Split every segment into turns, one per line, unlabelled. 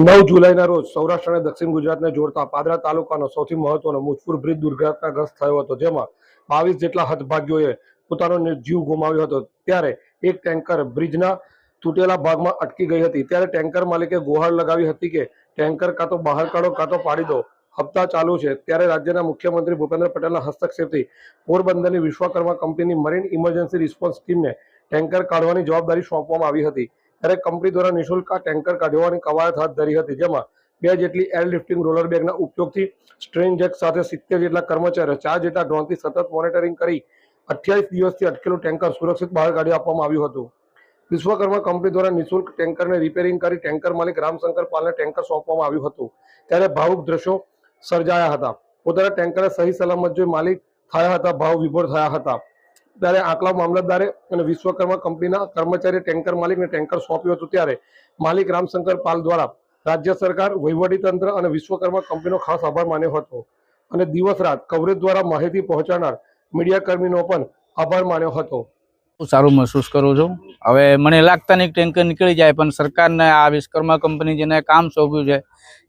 નવ જુલાઈના રોજ સૌરાષ્ટ્ર અને દક્ષિણ ગુજરાતને જોડતા પાદરા તાલુકાનો સૌથી મહત્વનો મુજપુર બ્રિજ દુર્ઘટનાગ્રસ્ત થયો હતો, જેમાં બાવીસ જેટલા હતભાગ્યોએ પોતાનો જીવ ગુમાવ્યો હતો. ત્યારે એક ટેન્કર બ્રિજના તૂટેલા ભાગમાં અટકી ગઈ હતી. ત્યારે ટેન્કર માલિકે ગુહાર લગાવી હતી કે ટેન્કર કાં તો બહાર કાઢો, કાં તો પાડી દો. હપ્તા ચાલુ છે. ત્યારે રાજ્યના મુખ્યમંત્રી ભૂપેન્દ્ર પટેલના હસ્તક્ષેપથી પોરબંદરની વિશ્વકર્મા કંપનીની મરીન ઇમરજન્સી રિસ્પોન્સ ટીમને ટેન્કર કાઢવાની જવાબદારી સોંપવામાં આવી હતી. ત્યારે કંપની દ્વારા નિઃશુલ્ક ટેન્કર કાઢવાની કવાયત હાથ ધરી હતી, જેમાં બે જેટલી એરલિફ્ટિંગ રોલર બેગના ઉપયોગથી સ્ટ્રેન જેક સાથે સિત્તેર જેટલા કર્મચારીઓ, ચાર જેટલા ડ્રોનથી સતત મોનિટરિંગ કરી અઠ્યાવીસ દિવસથી અટકેલું ટેન્કર સુરક્ષિત બહાર કાઢી આપવામાં આવ્યું હતું. વિશ્વકર્મા કંપની દ્વારા નિઃશુલ્ક ટેન્કરને રિપેરિંગ કરી ટેન્કર માલિક રામશંકર પાલને ટેન્કર સોંપવામાં આવ્યું હતું. ત્યારે ભાવુક દ્રશ્યો સર્જાયા હતા. પોતાના ટેન્કરે સહી સલામત જોઈ માલિક થયા હતા ભાવ વિભોર થયા હતા. ત્યારે આકલા મામલતદારે અને વિશ્વકર્મા કંપનીના કર્મચારી ટેન્કર માલિકને ટેન્કર સોંપ્યું હતું ત્યારે માલિક રામશંકર પાલ દ્વારા રાજ્ય સરકાર, વહીવટીતંત્ર અને વિશ્વકર્મા કંપનીનો ખાસ આભાર માન્યો હતો. અને દિવસ રાત કવરેજ દ્વારા માહિતી પહોંચાડનાર મીડિયાકર્મીનો પણ આભાર માન્યો હતો.
સારું મહેસૂસ કરું છું. હવે મને લાગતા નહીં ટેન્કર નીકળી જાય, પણ સરકારને આ વિશ્વકર્મા કંપની જેને કામ સોંપ્યું છે,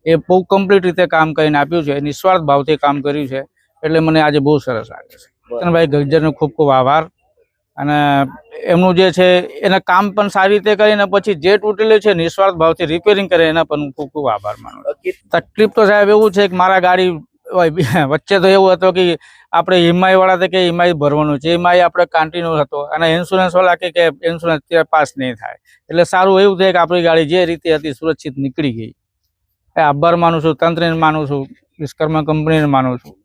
એ બહુ કમ્પ્લીટ રીતે કામ કરીને આપ્યું છે. નિસ્વાર્થ ભાવથી કામ કર્યું છે. એટલે મને આજે બહુ સરસ લાગે છે. ભાઈ ગજ્જરનો ખૂબ ખૂબ આભાર. અને એમનું જે છે એને કામ પણ સારી રીતે કરીને પછી જે તૂટેલું છે નિસ્વાર્થ ભાવથી રિપેરિંગ કરે એના પણ હું ખૂબ ખૂબ આભાર માનું તકલીફ તો સાહેબ એવું છે કે મારા ગાડી વચ્ચે તો એવું હતું કે આપણે ઈમાઈ વાળા તો કે ઈમાઈ ભરવાનું છે ઈમાઈ આપણે કન્ટિન્યુ હતો. અને ઇન્સ્યોરન્સ વાળા કે કે ઇન્સ્યોરન્સ પાસ નહીં થાય. એટલે સારું એવું થાય કે આપણી ગાડી જે રીતે હતી સુરક્ષિત નીકળી ગઈ. એ આભાર માનું છું તંત્રને માનું છું વિશ્વકર્મા કંપનીને માનું છું.